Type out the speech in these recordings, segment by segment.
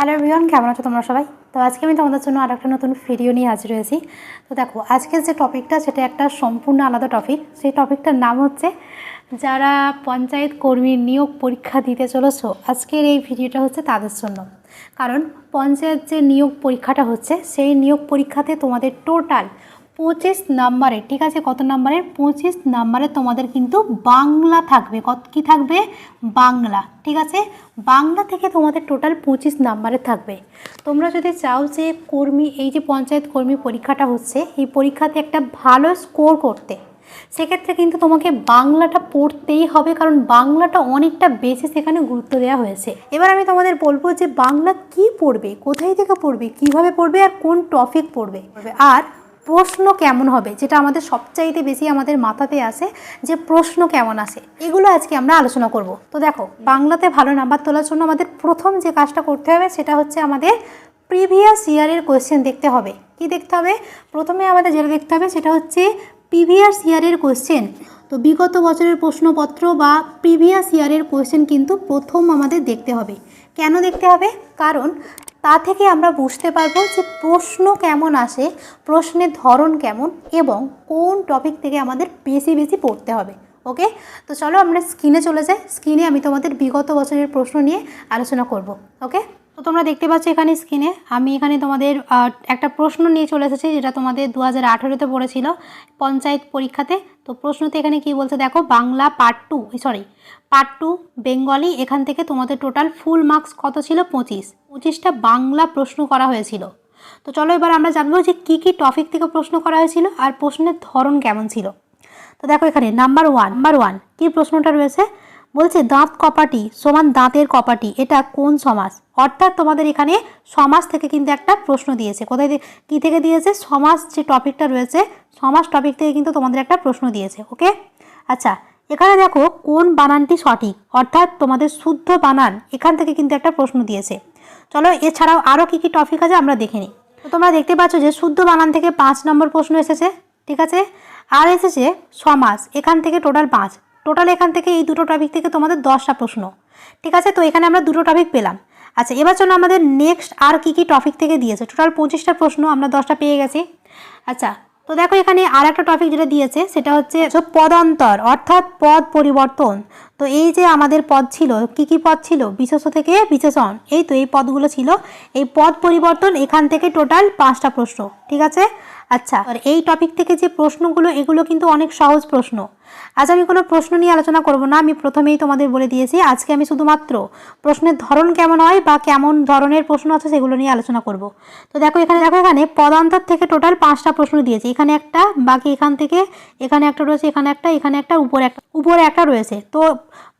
Hello everyone কেমন আছো তোমরা সবাই? তো আজকে আমি তোমাদের জন্য আর একটা নতুন ভিডিও নিয়ে হাজির হয়েছি। তো দেখো আজকের যে টপিকটা সেটা একটা সম্পূর্ণ আলাদা টপিক সেই টপিকটার নাম হচ্ছে, যারা পঞ্চায়েত কর্মীর নিয়োগ পরীক্ষা দিতে চলেছ, আজকের এই ভিডিওটা হচ্ছে তাদের জন্য। কারণ, পঞ্চায়েত যে নিয়োগ পরীক্ষাটা হচ্ছে, সেই নিয়োগ পরীক্ষাতে তোমাদের টোটাল পঁচিশ নাম্বারে, ঠিক আছে? কত নাম্বারে? পঁচিশ নাম্বারে তোমাদের কিন্তু বাংলা থাকবে। কত, কী থাকবে? বাংলা, ঠিক আছে? বাংলা থেকে তোমাদের টোটাল পঁচিশ নাম্বারে থাকবে। তোমরা যদি চাও যে কর্মী, এই যে পঞ্চায়েত কর্মী পরীক্ষাটা হচ্ছে, এই পরীক্ষাতে একটা ভালো স্কোর করতে, সেক্ষেত্রে কিন্তু তোমাকে বাংলাটা পড়তেই হবে, কারণ বাংলাটা অনেকটা বেশি সেখানে গুরুত্ব দেওয়া হয়েছে। এবার আমি তোমাদের বলব যে বাংলা কি পড়বে, কোথায় থেকে পড়বে, কীভাবে পড়বে, আর কোন টপিক পড়বে। আর প্রশ্ন কেমন হবে? যেটা আমাদের সবচাইতে বেশি আমাদের মাথাতে আসে যে প্রশ্ন কেমন আসে? এগুলো আজকে আমরা আলোচনা করব। তো দেখো, বাংলাতে ভালো নাম্বার তোলার জন্য আমাদের প্রথম যে কাজটা করতে হবে সেটা হচ্ছে আমাদের প্রিভিয়াস ইয়ারের কোয়েশ্চেন দেখতে হবে। কি দেখতে হবে? প্রথমে আমাদের যেটা দেখতে হবে সেটা হচ্ছে প্রিভিয়াস ইয়ারের কোয়েশ্চেন তো বিগত বছরের প্রশ্নপত্র বা প্রিভিয়াস ইয়ারের কোয়েশ্চেন কিন্তু প্রথম আমাদের দেখতে হবে। কেন দেখতে হবে? কারণ তা থেকে আমরা বুঝতে পারব যে প্রশ্ন কেমন আসে, প্রশ্নের ধরন কেমন এবং কোন টপিক থেকে আমাদের বেশি বেশি পড়তে হবে ওকে তো চলো আমরা স্ক্রিনে চলে যাই। স্ক্রিনে আমি তোমাদের বিগত বছরের প্রশ্ন নিয়ে আলোচনা করব ওকে তো তোমরা দেখতে পাচ্ছ এখানে স্ক্রিনে, আমি এখানে তোমাদের একটা প্রশ্ন নিয়ে চলে এসেছি যেটা তোমাদের দু হাজার আঠেরোতে পড়েছিল পঞ্চায়েত পরীক্ষাতে। তো প্রশ্নতে এখানে কি বলছে, দেখো Bangla part two sorry part two Bengali এখান থেকে তোমাদের টোটাল ফুল মার্কস কত ছিল? পঁচিশ। পঁচিশটা বাংলা প্রশ্ন করা হয়েছিল। তো চলো এবার আমরা জানব যে কী কী টপিক থেকে প্রশ্ন করা হয়েছিল আর প্রশ্নের ধরন কেমন ছিল। তো দেখো এখানে নাম্বার ওয়ান নাম্বার ওয়ান কী প্রশ্নটা রয়েছে? বলছে দাঁত কপাটি, সমান দাঁতের কপাটি, এটা কোন সমাস অর্থাৎ তোমাদের এখানে সমাজ থেকে কিন্তু একটা প্রশ্ন দিয়েছে। কোথায় কী থেকে দিয়েছে? সমাজ যে টপিকটা রয়েছে, সমাজ টপিক থেকে কিন্তু তোমাদের একটা প্রশ্ন দিয়েছে, ওকে? আচ্ছা এখানে দেখো কোন বানানটি সঠিক? অর্থাৎ তোমাদের শুদ্ধ বানান এখান থেকে কিন্তু একটা প্রশ্ন দিয়েছে। চলো, এছাড়াও আরও কী কী টপিক আছে আমরা দেখে নিই। তো তোমরা দেখতে পাচ্ছ যে শুদ্ধ বানান থেকে পাঁচ নম্বর প্রশ্ন এসেছে, ঠিক আছে? আর এসেছে সমাজ, এখান থেকে টোটাল পাঁচ। টোটাল এখান থেকে এই দুটো টপিক থেকে তোমাদের দশটা প্রশ্ন। ঠিক আছে? তো এখানে আমরা দুটো টপিক পেলাম। আচ্ছা এবার চলো আমাদের নেক্সট আর কী কী টপিক থেকে দিয়েছে। টোটাল পঁচিশটা প্রশ্ন আমরা দশটা পেয়ে গেছি। আচ্ছা তো দেখো এখানে আর একটা টপিক যেটা দিয়েছে, সেটা হচ্ছে পদান্তর, অর্থাৎ পদ পরিবর্তন। তো এই যে আমাদের পদ ছিল, কি কি পদ ছিল? বিশেষ থেকে বিশেষণ। এই তো এই পদগুলো ছিল। এই পদ পরিবর্তন এখান থেকে টোটাল পাঁচটা প্রশ্ন। ঠিক আছে? আচ্ছা। আর এই টপিক থেকে যে প্রশ্নগুলো, এগুলো কিন্তু অনেক সহজ প্রশ্ন। আজ আমি কোনো প্রশ্ন নিয়ে আলোচনা করব না, আমি প্রথমেই তোমাদের বলে দিয়েছি, আজকে আমি শুধুমাত্র প্রশ্নের ধরন কেমন হয় বা কেমন ধরনের প্রশ্ন আছে সেগুলো নিয়ে আলোচনা করব। তো দেখো এখানে দেখো এখানে পদান্তর থেকে টোটাল পাঁচটা প্রশ্ন দিয়েছে। এখানে একটা, বাকি এখান থেকে, এখানে একটা রয়েছে, এখানে একটা এখানে একটা, উপরে একটা উপরে একটা রয়েছে। তো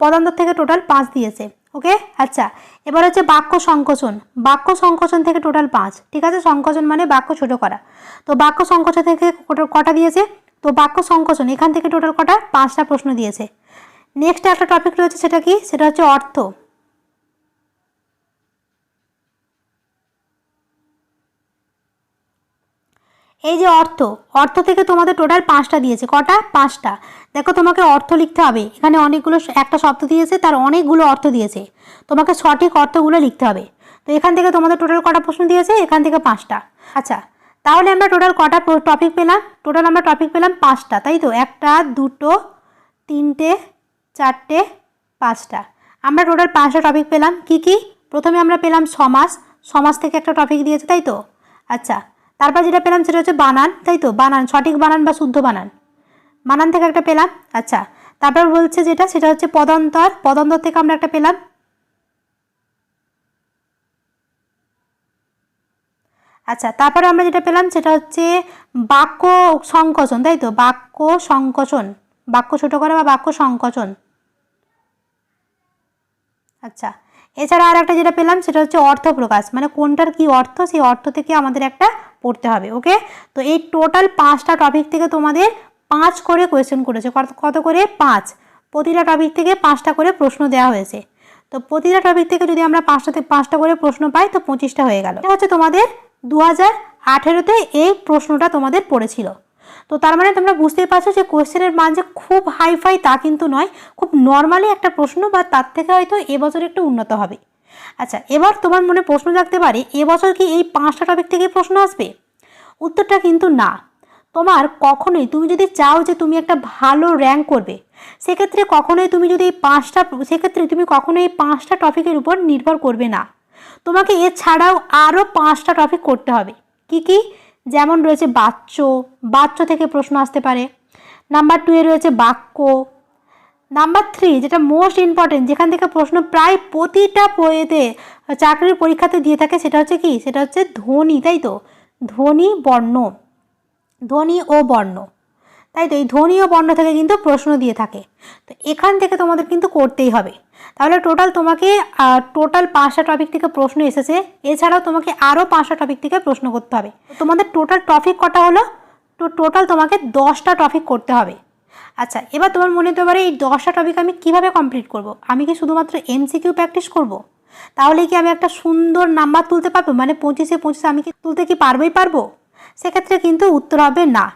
পদান্তর থেকে টোটাল পাঁচ দিয়েছে। ওকে আচ্ছা। এবার হচ্ছে বাক্য সংকোচন। বাক্য সংকোচন থেকে টোটাল পাঁচ। ঠিক আছে? সংকোচন মানে বাক্য ছোট করা। তো বাক্য সংকোচন থেকে কটা- দিয়েছে? তো বাক্য সংকোচন, এখান থেকে টোটাল কটা? পাঁচটা প্রশ্ন দিয়েছে। নেক্সট একটা টপিক রয়েছে, সেটা কি? সেটা হচ্ছে অর্থ। এই যে অর্থ অর্থ থেকে তোমাদের টোটাল পাঁচটা দিয়েছে। কটা? পাঁচটা। দেখো তোমাকে অর্থ লিখতে হবে। এখানে অনেকগুলো একটা শব্দ দিয়েছে, তার অনেকগুলো অর্থ দিয়েছে। তোমাকে সঠিক অর্থগুলো লিখতে হবে। তো এখান থেকে তোমাদের টোটাল কটা প্রশ্ন দিয়েছে? এখান থেকে পাঁচটা। আচ্ছা তাহলে আমরা টোটাল কটা টপিক পেলাম? টোটাল আমরা টপিক পেলাম পাঁচটা, তাই তো? একটা, দুটো, তিনটে, চারটে, পাঁচটা। আমরা টোটাল পাঁচটা টপিক পেলাম। কি কি? প্রথমে আমরা পেলাম সমাজ সমাজ থেকে একটা টপিক দিয়েছে, তাই তো? আচ্ছা তারপর যেটা পেলাম সেটা হচ্ছে বানান, তাই তো? বানান, সঠিক বানান বা শুদ্ধ বানান। বানান থেকে একটা পেলাম আচ্ছা। তারপর বলছে যেটা, সেটা হচ্ছে পদন্তর। পদন্তর থেকে আমরা একটা পেলাম। আচ্ছা তারপরে আমরা যেটা পেলাম, সেটা হচ্ছে বাক্য সংকোচন, তাই তো? বাক্য সংকোচন। বাক্য ছোট করা বা বাক্য সংকোচন। আচ্ছা এছাড়া আর একটা যেটা পেলাম, সেটা হচ্ছে অর্থ প্রকাশ মানে কোনটার কি অর্থ? সেই অর্থ থেকে আমাদের একটা পড়তে হবে ওকে তো এই টোটাল পাঁচটা টপিক থেকে তোমাদের পাঁচ করে কোয়েশ্চেন করেছে, কত করে? পাঁচ। প্রতিটা টপিক থেকে পাঁচটা করে প্রশ্ন দেওয়া হয়েছে। তো প্রতিটা টপিক থেকে যদি আমরা পাঁচটা থেকে পাঁচটা করে প্রশ্ন পাই, তো পঁচিশটা হয়ে গেল। এটা হচ্ছে তোমাদের দু হাজার এই প্রশ্নটা তোমাদের পড়েছিল। তো তার মানে তোমরা বুঝতেই পারছ যে কোয়েশ্চেনের মান যে খুব হাইফাই তা কিন্তু নয়, খুব নর্মালি একটা প্রশ্ন বা তার থেকে হয়তো এবছর একটু উন্নত হবে। আচ্ছা এবার তোমার মনে প্রশ্ন জাগতে পারে, এবছর কি এই পাঁচটা টপিক থেকে প্রশ্ন আসবে? উত্তরটা কিন্তু না। তোমার কখনোই, তুমি যদি চাও যে তুমি একটা ভালো র্যাঙ্ক করবে, সেক্ষেত্রে কখনোই তুমি যদি এই পাঁচটা, সেক্ষেত্রে তুমি কখনোই এই পাঁচটা টপিকের উপর নির্ভর করবে না। তোমাকে এছাড়াও আরও পাঁচটা টপিক করতে হবে। কি কি? যেমন রয়েছে বাচ্চ বাচ্চ থেকে প্রশ্ন আসতে পারে। নাম্বার টুয়ে রয়েছে বাক্য নাম্বার থ্রি যেটা মোস্ট ইম্পর্টেন্ট যেখান থেকে প্রশ্ন প্রায় প্রতিটা বইয়েতে চাকরির পরীক্ষাতে দিয়ে থাকে, সেটা হচ্ছে কি? সেটা হচ্ছে ধ্বনি, তাই তো? ধ্বনি, বর্ণ। ধ্বনি ও বর্ণ। তাই তো? এই ধ্বনি ও বর্ণ থেকে কিন্তু প্রশ্ন দিয়ে থাকে। তো এখান থেকে তোমাদের কিন্তু করতেই হবে। তাহলে টোটাল তোমাকে টোটাল পাঁচটা টপিক থেকে প্রশ্ন এসেছে। এছাড়াও তোমাকে আরও পাঁচটা টপিক থেকে প্রশ্ন করতে হবে। তোমাদের টোটাল টপিক কটা হলো? তো টোটাল তোমাকে দশটা টপিক করতে হবে। আচ্ছা এবার তোমার মনে হতে পারে এই দশটা টপিক আমি কীভাবে কমপ্লিট করব? আমি কি শুধুমাত্র এমসিকিউ প্র্যাকটিস করব? তাহলে কি আমি একটা সুন্দর নাম্বার তুলতে পারব? মানে পঁচিশে পঁচিশে আমি কি তুলতে কি পারবোই পারব? সেক্ষেত্রে কিন্তু উত্তর হবে না।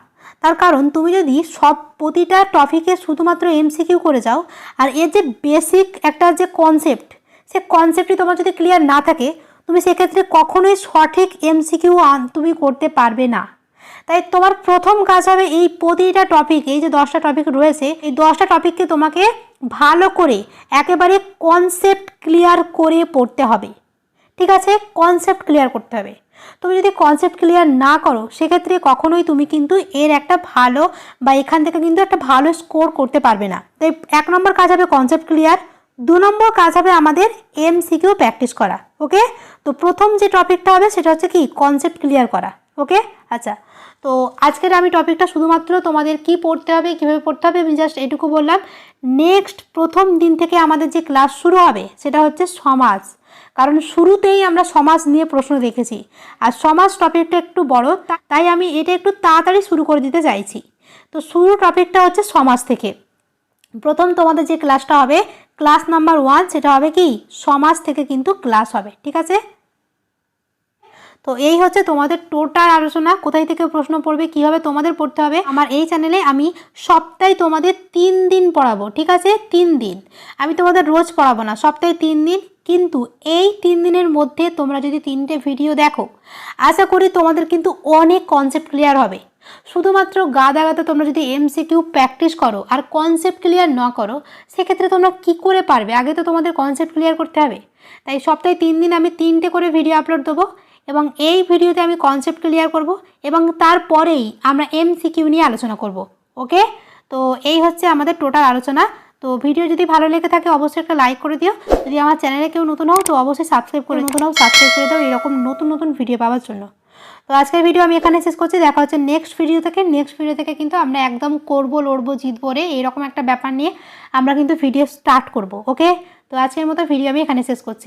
তার কারণ তুমি যদি সব প্রতিটা টপিকে শুধুমাত্র এমসিকিউ করে যাও, আর এর যে বেসিক একটা যে কনসেপ্ট সে কনসেপ্টটি তোমার যদি ক্লিয়ার না থাকে, তুমি সেক্ষেত্রে কখনোই সঠিক এমসিকিউ তুমি করতে পারবে না। তাই তোমার প্রথম কাজ হবে এই প্রতিটা টপিক এই যে দশটা টপিক রয়েছে, এই দশটা টপিককে তোমাকে ভালো করে একেবারে কনসেপ্ট ক্লিয়ার করে পড়তে হবে। ঠিক আছে? কনসেপ্ট ক্লিয়ার করতে হবে। তুমি যদি কনসেপ্ট ক্লিয়ার না করো, সেক্ষেত্রে কখনোই তুমি কিন্তু এর একটা ভালো বা এখান থেকে কিন্তু একটা ভালো স্কোর করতে পারবে না। তাই এক নম্বর কাজ হবে কনসেপ্ট ক্লিয়ার দু নম্বর কাজ হবে আমাদের এমসিকিউ প্র্যাকটিস করা ওকে তো প্রথম যে টপিকটা হবে, সেটা হচ্ছে কি? কনসেপ্ট ক্লিয়ার করা। ওকে আচ্ছা। তো আজকের আমি টপিকটা শুধুমাত্র তোমাদের কি পড়তে হবে, কীভাবে পড়তে হবে, আমি জাস্ট এটুকু বললাম। নেক্সট প্রথম দিন থেকে আমাদের যে ক্লাস শুরু হবে, সেটা হচ্ছে সমাজ। কারণ শুরুতেই আমরা সমাজ নিয়ে প্রশ্ন দেখেছি। আর সমাজ টপিকটা একটু বড় তাই আমি এটা একটু তাড়াতাড়ি শুরু করে দিতে চাইছি। তো শুরু টপিকটা হচ্ছে সমাজ থেকে। প্রথম তোমাদের যে ক্লাসটা হবে ক্লাস নাম্বার ওয়ান সেটা হবে কি? সমাজ থেকে কিন্তু ক্লাস হবে, ঠিক আছে? তো এই হচ্ছে তোমাদের টোটাল আলোচনা। কোথায় থেকে প্রশ্ন পড়বে, কীভাবে তোমাদের পড়তে হবে, আমার এই চ্যানেলে আমি সপ্তাহে তোমাদের তিন দিন পড়াবো, ঠিক আছে? তিন দিন। আমি তোমাদের রোজ পড়াবো না, সপ্তাহে তিন দিন। কিন্তু এই তিন দিনের মধ্যে তোমরা যদি তিনটে ভিডিও দেখো, আশা করি তোমাদের কিন্তু অনেক কনসেপ্ট ক্লিয়ার হবে। শুধুমাত্র গাদা গাদা তোমরা যদি এমসিকিউ প্র্যাকটিস করো আর কনসেপ্ট ক্লিয়ার না করো, সেক্ষেত্রে তোমরা কি করে পারবে? আগে তো তোমাদের কনসেপ্ট ক্লিয়ার করতে হবে। তাই সপ্তাহে তিন দিন আমি তিনটে করে ভিডিও আপলোড দেবো। এবং এই ভিডিওতে আমি কনসেপ্ট ক্লিয়ার করব এবং তারপরেই আমরা এমসিকিউ নিয়ে আলোচনা করব ওকে তো এই হচ্ছে আমাদের টোটাল আলোচনা। তো ভিডিও যদি ভালো লেগে থাকে, অবশ্যই একটা লাইক করে দিও। যদি আমার চ্যানেলে কেউ নতুন হও, তো অবশ্যই সাবস্ক্রাইব করে নতুন হও সাবস্ক্রাইব করে দাও এরকম নতুন নতুন ভিডিও পাওয়ার জন্য। তো আজকের ভিডিও আমি এখানে শেষ করছি। দেখা হচ্ছে নেক্সট ভিডিও থেকে। নেক্সট ভিডিও থেকে কিন্তু আমরা একদম করব, লড়বো, জিতবো রে, এরকম একটা ব্যাপার নিয়ে আমরা কিন্তু ভিডিও স্টার্ট করব ওকে তো আজকের মতো ভিডিও আমি এখানে শেষ করছি।